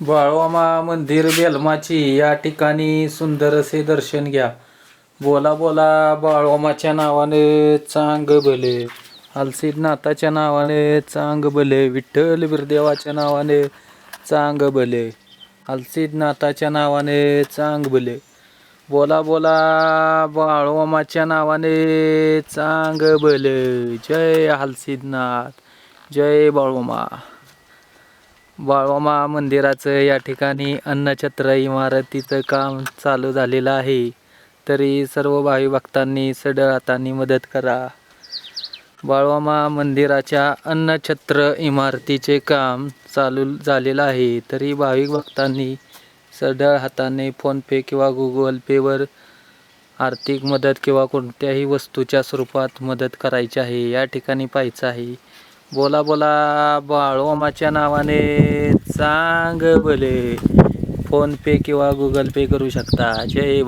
बाळवामा मंदिर बेलमाची या ठिकाणी सुंदर असे दर्शन घ्या. बोला बोला बाळवामाच्या नावाने चांग भले हलसिद्धनाथाच्या नावाने चांग भले विठ्ठल बिरदेवाच्या नावाने चांग भले हलसिद्धनाथाच्या नावाने चांग भले बोला बोला बाळवामाच्या नावाने चांग भले जय हलसिद्धनाथ जय बाळवामा बाळवामा मंदिराचं या ठिकाणी अन्नछत्र इमारतीचं काम चालू झालेलं आहे. तरी सर्व भावी भक्तांनी सडळ हातांनी मदत करा. बाळवामा मंदिराच्या अन्नछत्र इमारतीचे काम चालू झालेलं आहे. तरी भाविक भक्तांनी सढळ हाताने फोनपे किंवा गुगल पेवर आर्थिक मदत किंवा कोणत्याही वस्तूच्या स्वरूपात मदत करायची आहे. या ठिकाणी पाहायचं आहे. बोला बोला बाळोमाच्या नावाने चांग भले. फोनपे किंवा गुगल पे करू शकता. जय